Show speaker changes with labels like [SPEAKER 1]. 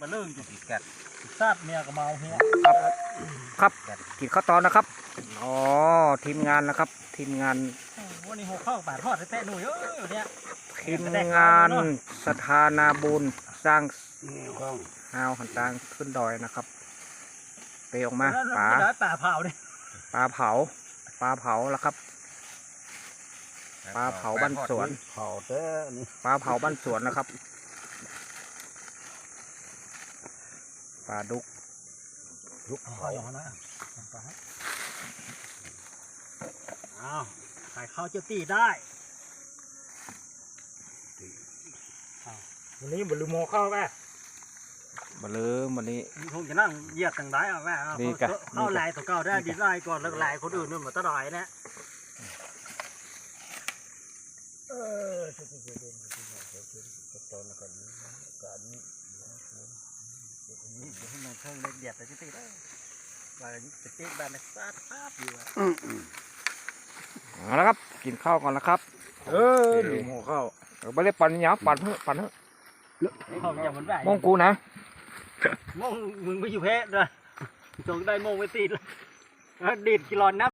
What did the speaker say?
[SPEAKER 1] มาเรื่องจะติดกัดซาดเมียกับเมาเฮีย
[SPEAKER 2] ครับกินข้าวตอนนะครับอ๋อทีมงานนะครับ ทีมงาน
[SPEAKER 1] วันนี้หัวเข้าปาดทอดแท้ๆหนูเยอะเนี่ย
[SPEAKER 2] ทีมงานสถานาบุญสร้างฮาวหันตางขึ้นดอยนะครับไปออกมาปลา
[SPEAKER 1] ป่าเผาดิ
[SPEAKER 2] ปลาเผาปลาเผาแล้วครับปลาเผาบ้านสวน
[SPEAKER 3] เผาเต้นี่
[SPEAKER 2] ปลาเผาบ้านสวนนะครับ ปลาดุก
[SPEAKER 3] ยุก
[SPEAKER 1] เอา
[SPEAKER 3] เผา
[SPEAKER 1] อย่างนั้นเอาใส่ข้าวเจ้าตีได้วันนี้บรรลุโมเข้าแม่
[SPEAKER 2] มาเลยวันนี้
[SPEAKER 1] คงจะนั่งเหยียดต่างได้เอาแม่เข้าลายตัวเก่าได้ดีไล่ก่อนแล้วลายคนอื่นมันมาตลอดนะ
[SPEAKER 3] เออตอนกันการนี้
[SPEAKER 1] นี่ เดี๋ยวให้มันเครื่องเล็กเหยียดแต่เจ้าตีได้ลายจะตีแบบนี้ซาดภาพอยู่อะ
[SPEAKER 2] เอาละครับ กินข้าวก่อนแล้วครับ
[SPEAKER 3] เออหนูหัวเข้า
[SPEAKER 2] เออไปเล่นปั่นยาวปั่นเถอะปั่นเถอะ
[SPEAKER 1] เขาอย่างมันแบบ
[SPEAKER 2] มองกูนะ
[SPEAKER 1] มงมึงไปอยู่เพชรเลยจงได้มงไปตีดเลยดีดกิโลนับ